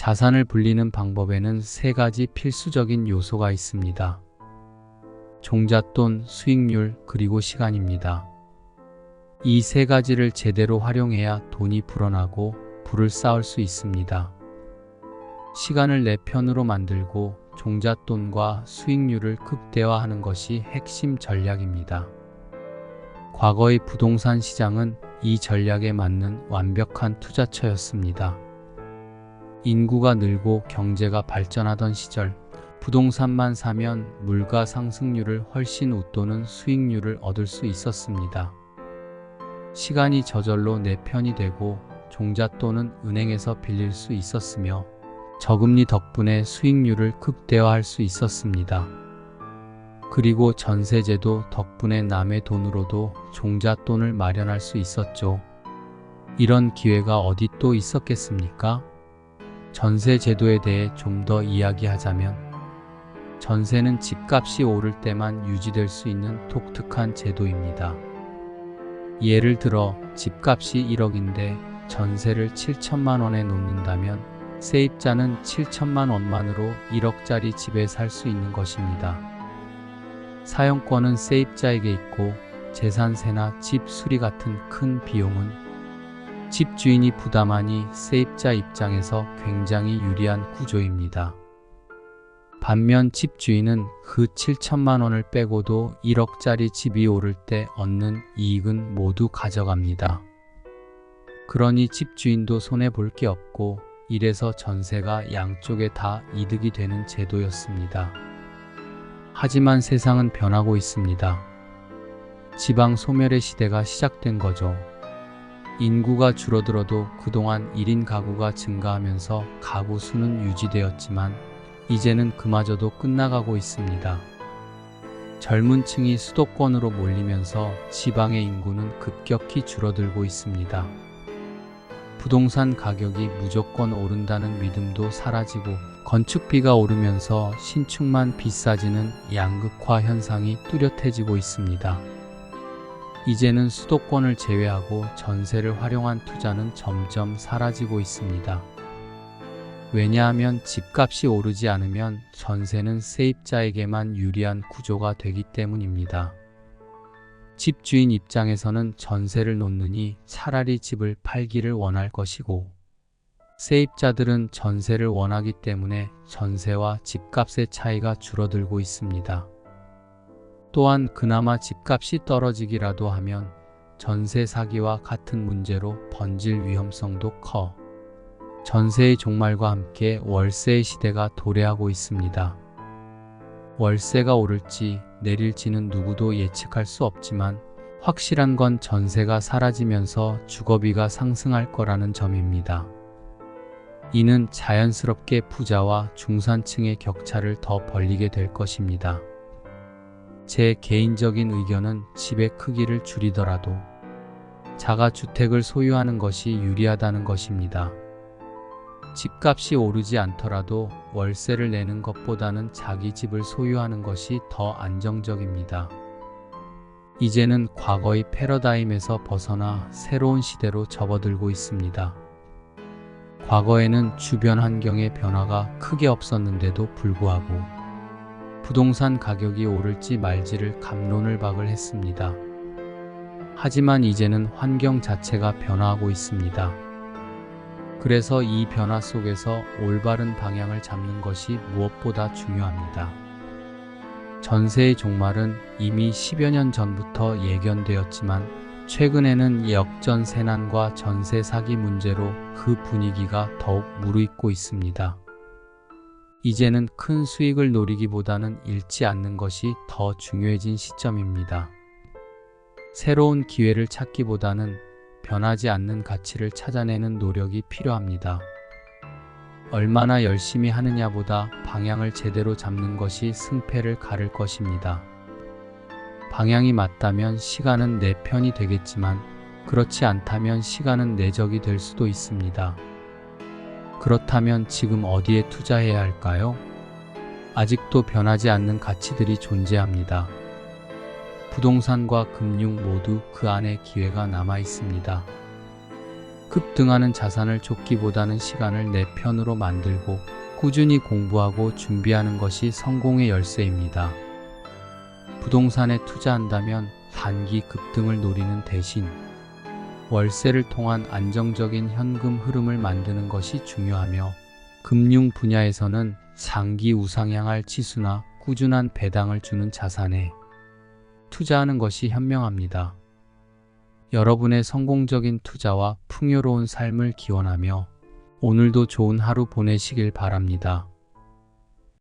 자산을 불리는 방법에는 세 가지 필수적인 요소가 있습니다. 종잣돈, 수익률, 그리고 시간입니다. 이 세 가지를 제대로 활용해야 돈이 불어나고 부를 쌓을 수 있습니다. 시간을 내 편으로 만들고 종잣돈과 수익률을 극대화하는 것이 핵심 전략입니다. 과거의 부동산 시장은 이 전략에 맞는 완벽한 투자처였습니다. 인구가 늘고 경제가 발전하던 시절, 부동산만 사면 물가 상승률을 훨씬 웃도는 수익률을 얻을 수 있었습니다. 시간이 저절로 내 편이 되고 종잣돈은 은행에서 빌릴 수 있었으며 저금리 덕분에 수익률을 극대화할 수 있었습니다. 그리고 전세제도 덕분에 남의 돈으로도 종잣돈을 마련할 수 있었죠. 이런 기회가 어디 또 있었겠습니까? 전세 제도에 대해 좀 더 이야기하자면 전세는 집값이 오를 때만 유지될 수 있는 독특한 제도입니다. 예를 들어 집값이 1억인데 전세를 7천만 원에 놓는다면 세입자는 7천만 원만으로 1억짜리 집에 살 수 있는 것입니다. 사용권은 세입자에게 있고 재산세나 집 수리 같은 큰 비용은 집주인이 부담하니 세입자 입장에서 굉장히 유리한 구조입니다. 반면 집주인은 그 7천만 원을 빼고도 1억짜리 집이 오를 때 얻는 이익은 모두 가져갑니다. 그러니 집주인도 손해 볼 게 없고 이래서 전세가 양쪽에 다 이득이 되는 제도였습니다. 하지만 세상은 변하고 있습니다. 지방 소멸의 시대가 시작된 거죠. 인구가 줄어들어도 그동안 1인 가구가 증가하면서 가구 수는 유지되었지만 이제는 그마저도 끝나가고 있습니다. 젊은 층이 수도권으로 몰리면서 지방의 인구는 급격히 줄어들고 있습니다. 부동산 가격이 무조건 오른다는 믿음도 사라지고 건축비가 오르면서 신축만 비싸지는 양극화 현상이 뚜렷해지고 있습니다. 이제는 수도권을 제외하고 전세를 활용한 투자는 점점 사라지고 있습니다. 왜냐하면 집값이 오르지 않으면 전세는 세입자에게만 유리한 구조가 되기 때문입니다. 집주인 입장에서는 전세를 놓느니 차라리 집을 팔기를 원할 것이고, 세입자들은 전세를 원하기 때문에 전세와 집값의 차이가 줄어들고 있습니다. 또한 그나마 집값이 떨어지기라도 하면 전세 사기와 같은 문제로 번질 위험성도 커 전세의 종말과 함께 월세의 시대가 도래하고 있습니다. 월세가 오를지 내릴지는 누구도 예측할 수 없지만 확실한 건 전세가 사라지면서 주거비가 상승할 거라는 점입니다. 이는 자연스럽게 부자와 중산층의 격차를 더 벌리게 될 것입니다. 제 개인적인 의견은 집의 크기를 줄이더라도 자가주택을 소유하는 것이 유리하다는 것입니다. 집값이 오르지 않더라도 월세를 내는 것보다는 자기 집을 소유하는 것이 더 안정적입니다. 이제는 과거의 패러다임에서 벗어나 새로운 시대로 접어들고 있습니다. 과거에는 주변 환경의 변화가 크게 없었는데도 불구하고 부동산 가격이 오를지 말지를 감론을 박을 했습니다. 하지만 이제는 환경 자체가 변화하고 있습니다. 그래서 이 변화 속에서 올바른 방향을 잡는 것이 무엇보다 중요합니다. 전세의 종말은 이미 10여 년 전부터 예견되었지만 최근에는 역전 세난과 전세 사기 문제로 그 분위기가 더욱 무르익고 있습니다. 이제는 큰 수익을 노리기보다는 잃지 않는 것이 더 중요해진 시점입니다. 새로운 기회를 찾기보다는 변하지 않는 가치를 찾아내는 노력이 필요합니다. 얼마나 열심히 하느냐보다 방향을 제대로 잡는 것이 승패를 가를 것입니다. 방향이 맞다면 시간은 내 편이 되겠지만 그렇지 않다면 시간은 내 적이 될 수도 있습니다. 그렇다면 지금 어디에 투자해야 할까요? 아직도 변하지 않는 가치들이 존재합니다. 부동산과 금융 모두 그 안에 기회가 남아 있습니다. 급등하는 자산을 쫓기보다는 시간을 내 편으로 만들고 꾸준히 공부하고 준비하는 것이 성공의 열쇠입니다. 부동산에 투자한다면 단기 급등을 노리는 대신 월세를 통한 안정적인 현금 흐름을 만드는 것이 중요하며 금융 분야에서는 장기 우상향할 지수나 꾸준한 배당을 주는 자산에 투자하는 것이 현명합니다. 여러분의 성공적인 투자와 풍요로운 삶을 기원하며 오늘도 좋은 하루 보내시길 바랍니다.